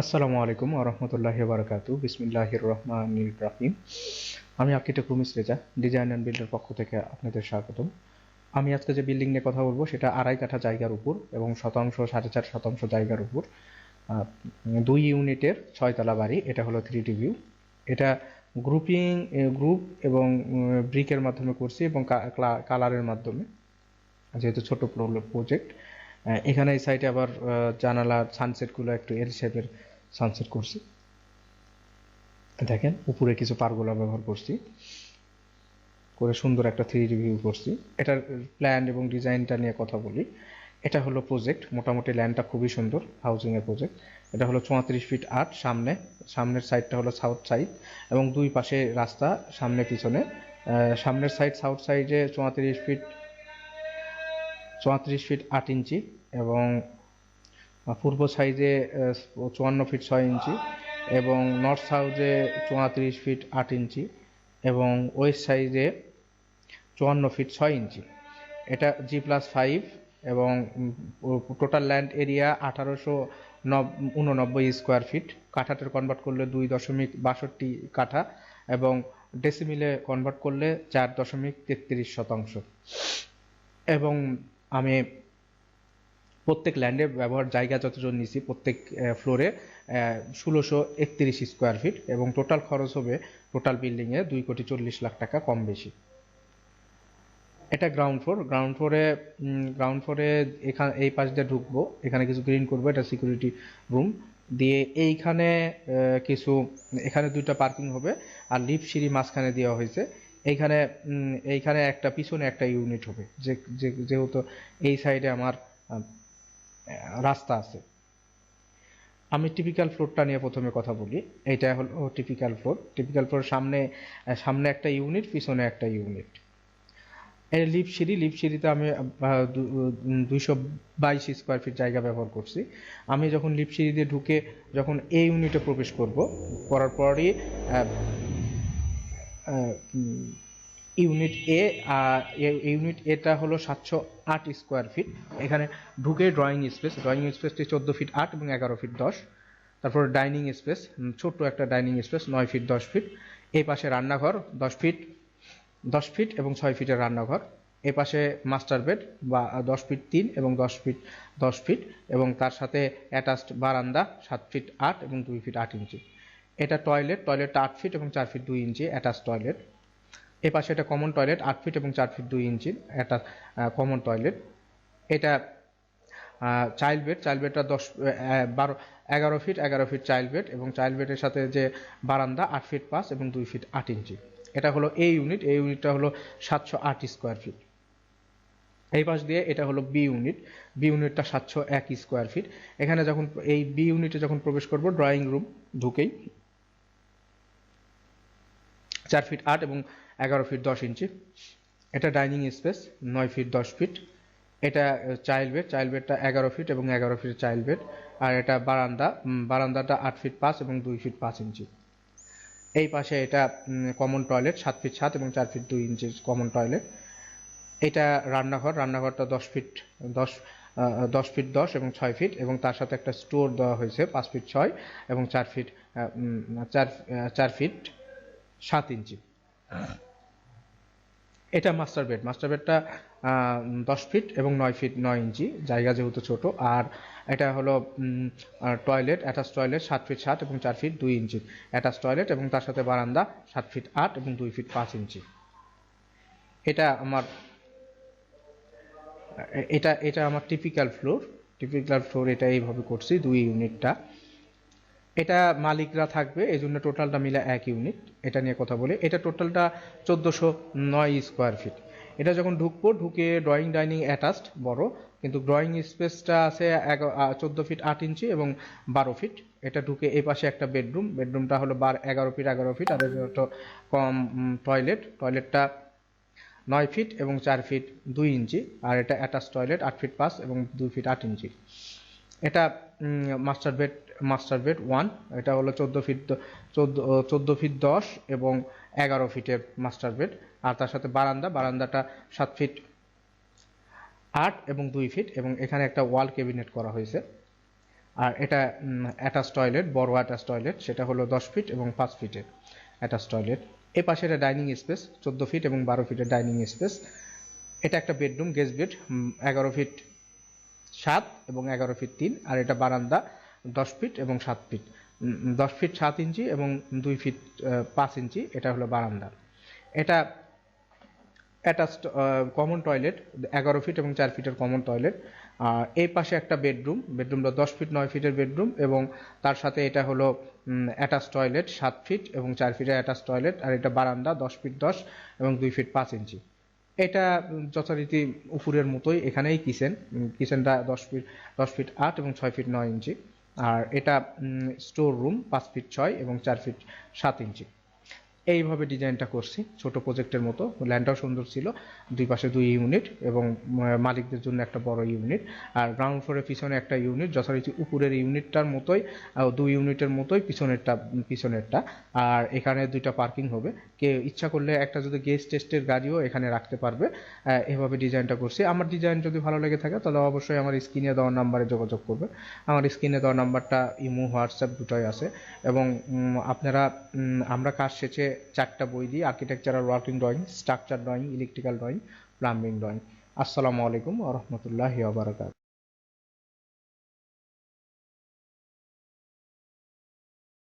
আসসালামু আলাইকুম আরহামতুল্লাহি বারকাতু বিসমিল্লাহির রহমানির রাহিম। আমি architect Rumis Reza, design and বিল্ডের পক্ষ থেকে আপনাদের স্বাগতম। আমি আজকে যে বিল্ডিং নিয়ে কথা বলব, সেটা আড়াই কাঠা জায়গার উপর এবং শতাংশ, সাড়ে চার শতাংশ জায়গার উপর। দুই ইউনিটের ছয়তলা বাড়ি, এটা হলো থ্রি ডি ভিউ। এটা গ্রুপিং গ্রুপ এবং ব্রিকের মাধ্যমে করছি এবং কালারের মাধ্যমে। যেহেতু ছোট প্রজেক্ট এখানে এই সাইডে আবার জানালা সানসেটগুলো একটু এল শেপের সানসেট করছি। দেখেন, উপরে কিছু পারগোলা ব্যবহার করছি। করে সুন্দর একটা থ্রি ভিউ করছি। এটার প্ল্যান এবং ডিজাইনটা নিয়ে কথা বলি। এটা হলো প্রজেক্ট মোটামুটি ল্যান্ডটা খুবই সুন্দর হাউজিং এর প্রজেক্ট এটা হলো চৌত্রিশ ফিট আট, সামনে, সামনের সাইডটা হলো সাউথ সাইড এবং দুই পাশে রাস্তা, সামনে, পিছনে। সামনের সাইড সাউথ সাইডে চৌত্রিশ ফিট চৌত্রিশ ফিট আট ইঞ্চি। এবং পূর্ব সাইডে চুয়ান্ন ফিট ছয় ইঞ্চি এবং নর্থ সাউথে চুয়াত্রিশ ফিট আট ইঞ্চি এবং ওয়েস্ট সাইডে চুয়ান্ন ফিট ছয় ইঞ্চি। এটা জি প্লাস ফাইভ এবং টোটাল ল্যান্ড এরিয়া আঠারোশো উননব্বই স্কোয়ার ফিট কাঠাতে কনভার্ট করলে দুই দশমিক বাষট্টি কাঠা এবং ডেসিমিলে কনভার্ট করলে চার দশমিক তেত্রিশ শতাংশ। এবং আমি প্রত্যেক ল্যান্ডে ব্যবহার জায়গা যতজন নিছি, প্রত্যেক ফ্লোরে ষোলোশো একত্রিশ স্কোয়ার ফিট এবং টোটাল খরচ হবে টোটাল বিল্ডিংয়ে দুই কোটি চল্লিশ লাখ টাকা কম বেশি। এটা গ্রাউন্ড ফ্লোর গ্রাউন্ড ফ্লোরে গ্রাউন্ড ফ্লোরে এখানে, এই পাশ দিয়ে ঢুকবো, এখানে কিছু গ্রিন করব, এটা সিকিউরিটি রুম দিয়ে এইখানে কিছু, এখানে দুইটা পার্কিং হবে আর লিফট সিঁড়ি মাঝখানে দেওয়া হয়েছে। এইখানে এইখানে একটা, পিছনে একটা ইউনিট হবে। যে যেহেতু এই সাইডে আমার রাস্তা আছে। আমি টিপিক্যাল ফ্লোরটা নিয়ে প্রথমে কথা বলি। এটা হলো টিপিক্যাল ফ্লোর টিপিক্যাল ফ্লোর সামনে সামনে একটা ইউনিট পিছনে একটা ইউনিট এই লিপ সিঁড়ি লিপ সিঁড়িতে আমি দুইশো বাইশ স্কোয়ার ফিট জায়গা ব্যবহার করছি। আমি যখন লিপ সিঁড়ি দিয়ে ঢুকে যখন এই ইউনিটে প্রবেশ করব, করার পরই ইউনিট এ ইউনিট এটা হলো সাতশো আট স্কোয়ার ফিট এখানে ঢুকে ড্রয়িং স্পেস ড্রয়িং স্পেসটি চোদ্দ ফিট আট এবং এগারো ফিট দশ। তারপর ডাইনিং স্পেস ছোট্ট একটা ডাইনিং স্পেস নয় ফিট দশ ফিট এই পাশে রান্নাঘর, দশ ফিট দশ ফিট এবং ছয় ফিটের রান্নাঘর। এ পাশে মাস্টার বেড বা দশ ফিট তিন এবং দশ ফিট দশ ফিট এবং তার সাথে অ্যাটাচড বারান্দা সাত ফিট আট এবং দুই ফিট আট ইঞ্চি। এটা টয়লেট টয়লেটটা আট ফিট এবং চার ফিট দুই ইঞ্চি অ্যাটাচ টয়লেট এ পাশে এটা কমন টয়লেট আট ফিট এবং চার ফিট দুই ইঞ্চি একটা কমন টয়লেট এটা চাইল্ড বেড চাইল্ড বেডটা দশ বারো, এগারো ফিট এগারো ফিট চাইল্ড বেড এবং চাইল্ড বেডের সাথে যে বারান্দা আট ফিট পাঁচ এবং দুই ফিট আট ইঞ্চি এটা হলো এ ইউনিট এই ইউনিটটা হলো সাতশো আট স্কোয়ার ফিট এই পাশ দিয়ে এটা হলো বি ইউনিট বি ইউনিটটা সাতশো এক স্কোয়ার ফিট এখানে যখন, এই বি ইউনিটে যখন প্রবেশ করব ড্রয়িং রুম ঢুকেই। চার ফিট আট এবং এগারো ফিট দশ ইঞ্চি। এটা ডাইনিং স্পেস, নয় ফিট দশ ফিট। এটা চাইল্ড বেড, চাইল্ড বেডটা এগারো ফিট এবং এগারো ফিট চাইল্ড বেড। আর এটা বারান্দা বারান্দাটা আট ফিট পাঁচ এবং দুই ফিট পাঁচ ইঞ্চি। এই পাশে এটা কমন টয়লেট সাত ফিট সাত এবং চার ফিট দুই ইঞ্চি কমন টয়লেট এটা রান্নাঘর, রান্নাঘরটা দশ ফিট, দশ দশ ফিট দশ এবং ছয় ফিট এবং তার সাথে একটা স্টোর দেওয়া হয়েছে পাঁচ ফিট ছয় এবং চার ফিট চার চার ফিট সাত ইঞ্চি। এটা মাস্টার বেড মাস্টার বেডটা দশ ফিট এবং নয় ফিট নয় ইঞ্চি। জায়গা যেহেতু ছোট। আর এটা হলো টয়লেট অ্যাটাচ টয়লেট সাত ফিট সাত এবং চার ফিট দুই ইঞ্চি। অ্যাটাচ টয়লেট এবং তার সাথে বারান্দা সাত ফিট আট এবং দুই ফিট পাঁচ ইঞ্চি। এটা আমার এটা এটা আমার টিপিক্যাল ফ্লোর টিপিক্যাল ফ্লোর এটা এইভাবে করছি, দুই ইউনিটটা এটা মালিকরা থাকবে এই জন্য টোটালটা মিলে এক ইউনিট, এটা নিয়ে কথা বলি। এটা টোটালটা চোদ্দোশো নয় স্কোয়ার ফিট এটা যখন ঢুকবো, ঢুকে ড্রয়িং ডাইনিং অ্যাটাচড বড়, কিন্তু ড্রয়িং স্পেসটা আছে চোদ্দ ফিট আট ইঞ্চি এবং বারো ফিট এটা ঢুকে এই পাশে একটা বেডরুম বেডরুমটা হলো বার, এগারো ফিট এগারো ফিট আর কম টয়লেট টয়লেটটা নয় ফিট এবং চার ফিট দুই ইঞ্চি, আর এটা অ্যাটাচ টয়লেট আট ফিট পাঁচ এবং দুই ফিট আট ইঞ্চি। এটা master bed master bed one এটা হলো চোদ্দ ফিট চোদ্দ চোদ্দ ফিট দশ এবং এগারো ফিটের মাস্টার বেড আর তার সাথে বারান্দা, বারান্দাটা সাত ফিট আট এবং দুই ফিট এবং এখানে একটা ওয়াল ক্যাবিনেট করা হয়েছে। আর এটা অ্যাটাচ টয়লেট বড় অ্যাটাচ টয়লেট সেটা হলো দশ ফিট এবং পাঁচ ফিটের অ্যাটাচ টয়লেট এ পাশে এটা ডাইনিং স্পেস চোদ্দ ফিট এবং বারো ফিটের ডাইনিং স্পেস এটা একটা বেডরুম গেস্ট বেড এগারো ফিট সাত এবং এগারো ফিট তিন, আর এটা বারান্দা দশ ফিট এবং সাত ফিট। দশ ফিট সাত ইঞ্চি এবং দুই ফিট পাঁচ ইঞ্চি, এটা হলো বারান্দা। এটা অ্যাটাচড কমন টয়লেট এগারো ফিট এবং চার ফিটের কমন টয়লেট এই পাশে একটা বেডরুম বেডরুমটা দশ ফিট, নয় ফিটের বেডরুম এবং তার সাথে এটা হলো অ্যাটাচ টয়লেট সাত ফিট এবং চার ফিটের অ্যাটাচ টয়লেট আর এটা বারান্দা দশ ফিট দশ এবং দুই ফিট পাঁচ ইঞ্চি। এটা যথারীতি উপরের মতোই এখানেই কিচেন। কিচেনটা দশ ফিট দশ ফিট আট এবং ছয় ফিট নয় ইঞ্চি। আর এটা স্টোর রুম পাঁচ ফিট ছয় এবং চার ফিট সাত ইঞ্চি। এইভাবে ডিজাইনটা করছি। ছোট প্রজেক্টের মতো। ল্যান্ডটাও সুন্দর ছিল। দুই পাশে দুই ইউনিট এবং মালিকদের জন্য একটা বড় ইউনিট। আর গ্রাউন্ড ফ্লোরের পিছনে একটা ইউনিট, যথারীতি উপরের ইউনিটটার মতোই দুই ইউনিটের মতোই পিছনেরটা পিছনেরটা। আর এখানে দুইটা পার্কিং হবে। কে ইচ্ছা করলে একটা যদি গেস্ট টেস্টের গাড়িও এখানে রাখতে পারবে এভাবে ডিজাইনটা করছি। আমার ডিজাইন যদি ভালো লেগে থাকে, তাহলে অবশ্যই আমার স্ক্রিনে দেওয়া নাম্বারে যোগাযোগ করবে আমার স্ক্রিনে দেওয়া নাম্বারটা ইমো, হোয়াটসঅ্যাপ দুটোই আছে। এবং আপনারা আমরা কাজ শেষে চারটা বই দিই architectural working drawing structure drawing electrical drawing plumbing drawing আসসালামু আলাইকুম আ রহমতুল্লাহি